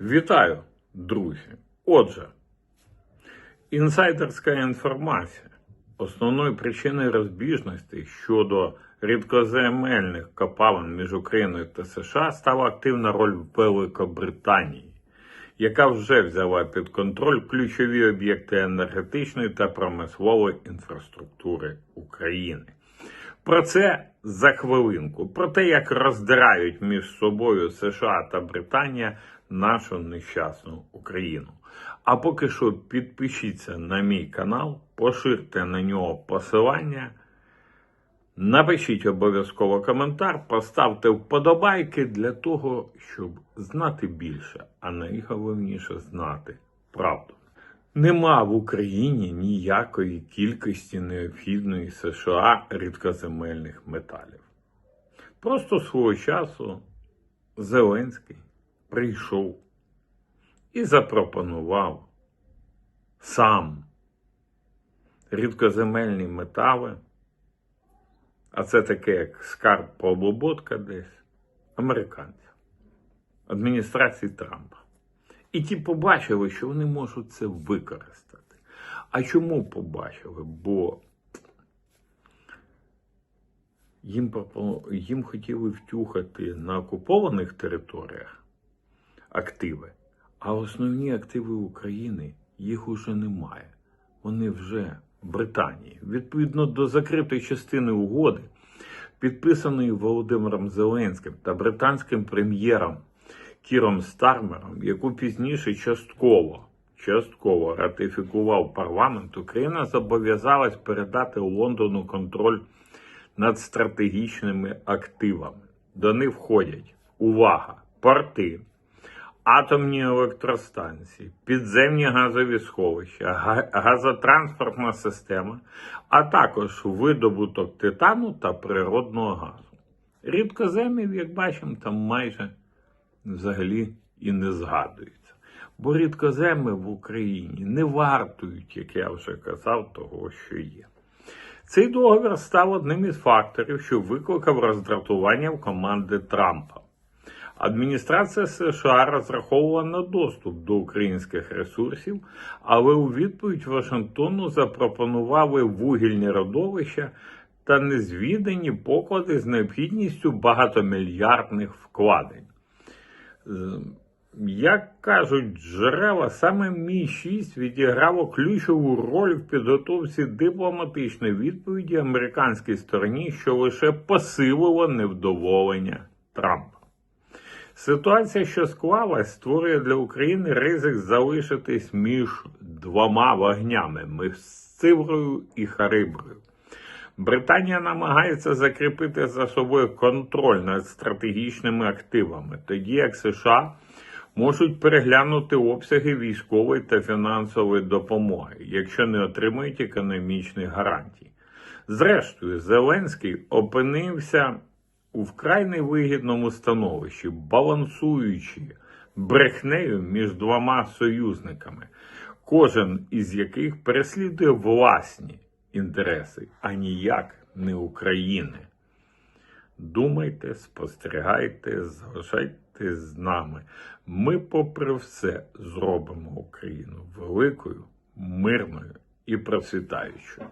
Вітаю, друзі! Отже, інсайдерська інформація. Основною причиною розбіжностей щодо рідкоземельних копалин між Україною та США стала активна роль Великобританії, яка вже взяла під контроль ключові об'єкти енергетичної та промислової інфраструктури України. Про це за хвилинку. Про те, як роздирають між собою США та Британія нашу нещасну Україну. А поки що підпишіться на мій канал, поширте на нього посилання, напишіть обов'язково коментар, поставте вподобайки для того, щоб знати більше, а найголовніше знати правду. Нема в Україні ніякої кількості необхідної США рідкоземельних металів. Просто свого часу Зеленський прийшов і запропонував сам рідкоземельні метали, а це таке як скарб полуботка десь, американців, адміністрації Трампа. І ті побачили, що вони можуть це використати. А чому побачили? Бо їм, їм хотіли втюхати на окупованих територіях активи, а основні активи України їх уже немає. Вони вже в Британії. Відповідно до закритої частини угоди, підписаної Володимиром Зеленським та британським прем'єром Кіром Стармером, яку пізніше частково, частково ратифікував парламент, Україна зобов'язалась передати Лондону контроль над стратегічними активами. До них входять увага, порти, атомні електростанції, підземні газові сховища, газотранспортна система, а також видобуток титану та природного газу. Рідкоземів, як бачимо, там майже взагалі і не згадується. Бо рідкоземи в Україні не вартують, як я вже казав, того, що є. Цей договір став одним із факторів, що викликав роздратування в команди Трампа. Адміністрація США розраховувала на доступ до українських ресурсів, але у відповідь Вашингтону запропонували вугільні родовища та незвідані поклади з необхідністю багатомільярдних вкладень. З- Як кажуть джерела, саме Мі 6 відіграло ключову роль в підготовці дипломатичної відповіді американській стороні, що лише посилило невдоволення Трампа. Ситуація, що склалась, створює для України ризик залишитись між двома вогнями між Сиврою і Хариброю. Британія намагається закріпити за собою контроль над стратегічними активами, тоді як США можуть переглянути обсяги військової та фінансової допомоги, якщо не отримують економічних гарантій. Зрештою, Зеленський опинився у вкрай невигідному становищі, балансуючи брехнею між двома союзниками, кожен із яких переслідує власні інтереси, а ніяк не України. Думайте, спостерігайте, залишайтесь з нами. Ми, попри все, зробимо Україну великою, мирною і процвітаючою.